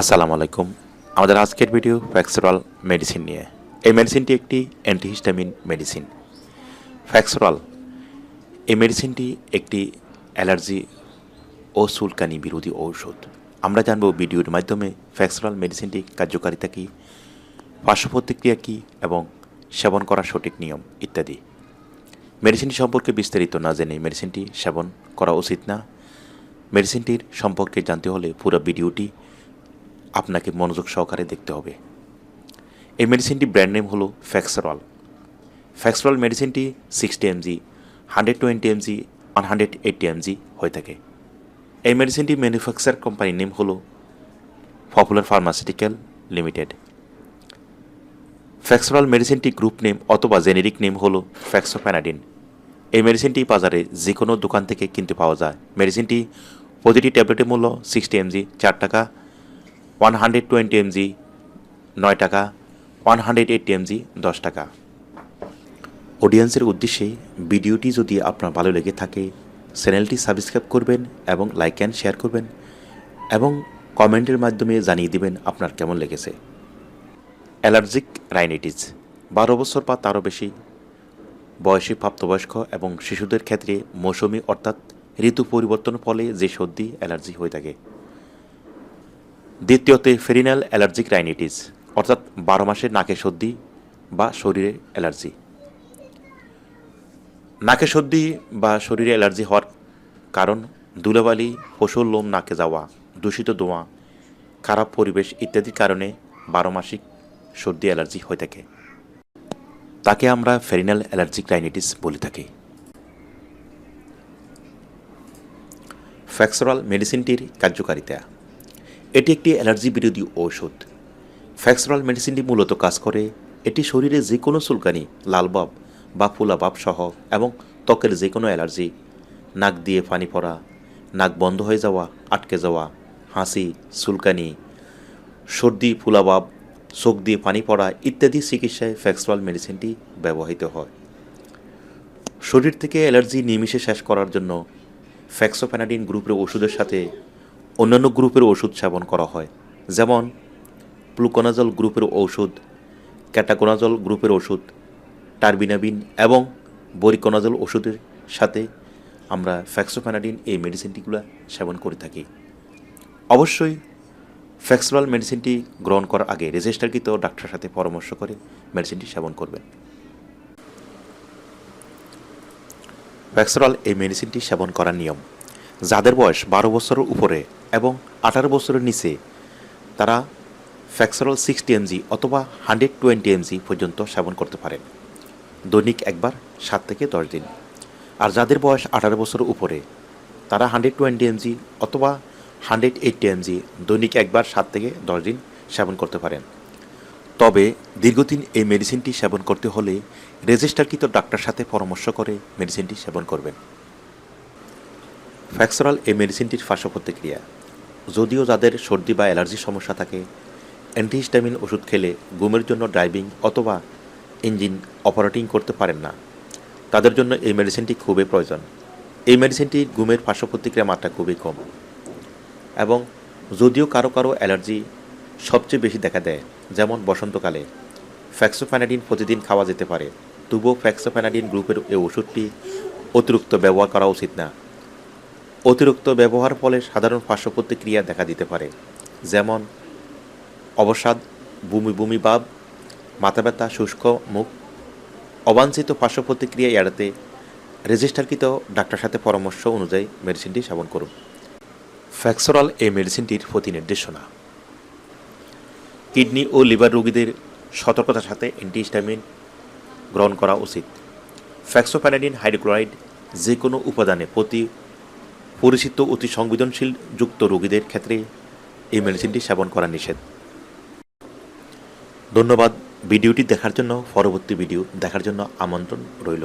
আসসালামু আলাইকুম আমাদের আজকের ভিডিও ফ্যাক্সরাল মেডিসিন নিয়ে। এই মেডিসিনটি একটি অ্যান্টিহিস্টামিন মেডিসিন। ফ্যাক্সরাল, এই মেডিসিনটি একটি অ্যালার্জি ও সুলকানি বিরোধী ঔষধ। আমরা জানব ভিডিওর মাধ্যমে ফ্যাক্সরাল মেডিসিনটি কার্যকারিতা কী পার্শ্ব প্রতিক্রিয়া কী এবং সেবন করার সঠিক নিয়ম ইত্যাদি। মেডিসিনটি সম্পর্কে বিস্তারিত না জেনে মেডিসিনটি সেবন করা উচিত না। মেডিসিনটির সম্পর্কে জানতে হলে পুরো ভিডিওটি আপনাকে মনোযোগ সহকারে দেখতে হবে। এই মেডিসিনটি ব্র্যান্ড নেম হলো ফ্যাক্সরল ফ্যাক্সরল মেডিসিনটি sixty MG hundred twenty MG one hundred eighty MG হয়ে থাকে। এই মেডিসিনটি ম্যানুফ্যাকচার কোম্পানির নেম হলো পপুলার ফার্মাসিউটিক্যাল লিমিটেড ফ্যাক্সরল মেডিসিনটি গ্রুপ নেম অথবা জেনেরিক নেম হলো ফ্যাক্সোপ্যানাডিন এই মেডিসিনটি বাজারে যে কোনো দোকান থেকে কিনতে পাওয়া যায়। মেডিসিনটি প্রতিটি ট্যাবলেটের মূল্য সিক্সটি এমজি চার টাকা ওয়ান হান্ড্রেড টোয়েন্টি এমজি নয় টাকা ওয়ান হান্ড্রেড এইটটি এমজি দশ টাকা। অডিয়েন্সের উদ্দেশ্যে ভিডিওটি যদি আপনার ভালো লেগে থাকে, চ্যানেলটি সাবস্ক্রাইব করবেন এবং লাইক অ্যান্ড শেয়ার করবেন এবং কমেন্টের মাধ্যমে জানিয়ে দিবেন আপনার কেমন লেগেছে। অ্যালার্জিক রাইনাইটিস, বারো বছর বা তারও বেশি। বয়সী প্রাপ্তবয়স্ক এবং শিশুদের ক্ষেত্রে মৌসুমি অর্থাৎ ঋতু পরিবর্তনের ফলে যে সর্দি, অ্যালার্জি হয়ে থাকে। দ্বিতীয়তে ফেরিনাল অ্যালার্জিক রাইনাইটিস অর্থাৎ বারো মাসের নাকে সর্দি বা শরীরে অ্যালার্জি। নাকে সর্দি বা শরীরে অ্যালার্জি হওয়ার কারণ ধুলাবালি পশুর লোম নাকে যাওয়া, দূষিত ধোঁয়া, খারাপ পরিবেশ ইত্যাদির কারণে বারো মাসিক সর্দি অ্যালার্জি হয়ে থাকে। তাকে আমরা ফেরিনাল অ্যালার্জিক রাইনাইটিস বলে থাকি। ফ্যাক্সরাল মেডিসিনটির কার্যকারিতা। এটি একটি অ্যালার্জি বিরোধী ঔষধ। ফ্যাক্সরাল মেডিসিনটি মূলত কাজ করে এটি শরীরে যে কোনো চুলকানি, লালবাব বা ফুলাবাব সহ এবং ত্বকের যে কোনো অ্যালার্জি, নাক দিয়ে পানি পড়া, নাক বন্ধ হয়ে যাওয়া, আটকে যাওয়া, হাসি সুলকানি সর্দি, ফুলাবাব, চোখ দিয়ে পানি পড়া ইত্যাদি চিকিৎসায় ফ্যাক্সরাল মেডিসিনটি ব্যবহৃত হয়। শরীর থেকে অ্যালার্জি নিমিষে শেষ করার জন্য ফ্যাক্সোপ্যানাডিন গ্রুপের ওষুধের সাথে অন্যান্য গ্রুপের ওষুধ সেবন করা হয়। যেমন প্লুকোনাজল গ্রুপের ঔষধ, ক্যাটাকোনাজল গ্রুপের ওষুধ, টার্বিনাবিন এবং বরিকোনাজল ওষুধের সাথে আমরা ফ্যাক্সোপ্যানাডিন এই মেডিসিনটিগুলো সেবন করে থাকি। অবশ্যই ফ্যাক্সরাল মেডিসিনটি গ্রহণ করার আগে রেজিস্টারকৃত ডাক্তারের সাথে পরামর্শ করে মেডিসিনটি সেবন করবেন। ফ্যাক্সরাল এই মেডিসিনটি সেবন করার নিয়ম যাদের বয়স বারো বছরের উপরে এবং আঠারো বছরের নিচে, তারা ফ্যাক্সরল সিক্সটি এমজি অথবা হান্ড্রেড টোয়েন্টি এমজি পর্যন্ত সেবন করতে পারেন। দৈনিক একবার সাত থেকে দশ দিন। আর যাদের বয়স আঠারো বছরের উপরে, তারা হান্ড্রেড টোয়েন্টি এমজি অথবা হান্ড্রেড এইটটি এমজি দৈনিক একবার সাত থেকে দশ দিন সেবন করতে পারেন। তবে দীর্ঘদিন এই মেডিসিনটি সেবন করতে হলে রেজিস্টারকৃত ডাক্তার সাথে পরামর্শ করে মেডিসিনটি সেবন করবেন। ফ্যাক্সরাল এই মেডিসিনটির পার্শ্ব প্রতিক্রিয়া। যদিও যাদের সর্দি বা অ্যালার্জির সমস্যা থাকে, অ্যান্টিহিস্টামিন ওষুধ খেলে ঘুমের জন্য ড্রাইভিং অথবা ইঞ্জিন অপারেটিং করতে পারেন না। তাদের জন্য এই মেডিসিনটি খুবই প্রয়োজন। এই মেডিসিনটি ঘুমের প্রতিক্রিয়া মাত্রা খুবই কম। এবং যদিও কারও কারও অ্যালার্জি সবচেয়ে বেশি দেখা দেয়, যেমন বসন্তকালে, ফ্যাক্সোফ্যানাডিন প্রতিদিন খাওয়া যেতে পারে। তবুও ফ্যাক্সোফ্যানাডিন গ্রুপের এই ওষুধটি অতিরিক্ত ব্যবহার করা উচিত না। অতিরিক্ত ব্যবহার ফলে সাধারণ পার্শ্ব প্রতিক্রিয়া দেখা দিতে পারে, যেমন অবসাদ, বমি বমি ভাব, মাথা ব্যথা, শুষ্ক মুখ। অবাঞ্ছিত পার্শ্ব প্রতিক্রিয়া এড়াতে রেজিস্টারকৃত ডাক্তার সাথে পরামর্শ অনুযায়ী মেডিসিনটি সেবন করুন। ফ্যাক্সরাল এই মেডিসিনটির প্রতি নির্দেশনা। কিডনি ও লিভার রোগীদের সতর্কতার সাথে অ্যান্টিহিস্টামিন গ্রহণ করা উচিত। ফ্যাক্সোপ্যানাডিন হাইড্রোক্লোরাইড যে কোনো উপাদানে প্রতি পরিচিত অতি সংবেদনশীল যুক্ত রোগীদের ক্ষেত্রে এই মেডিসিনটি সেবন করা নিষেধ। ধন্যবাদ। ভিডিওটি দেখার জন্য, পরবর্তী ভিডিও দেখার জন্য আমন্ত্রণ রইল।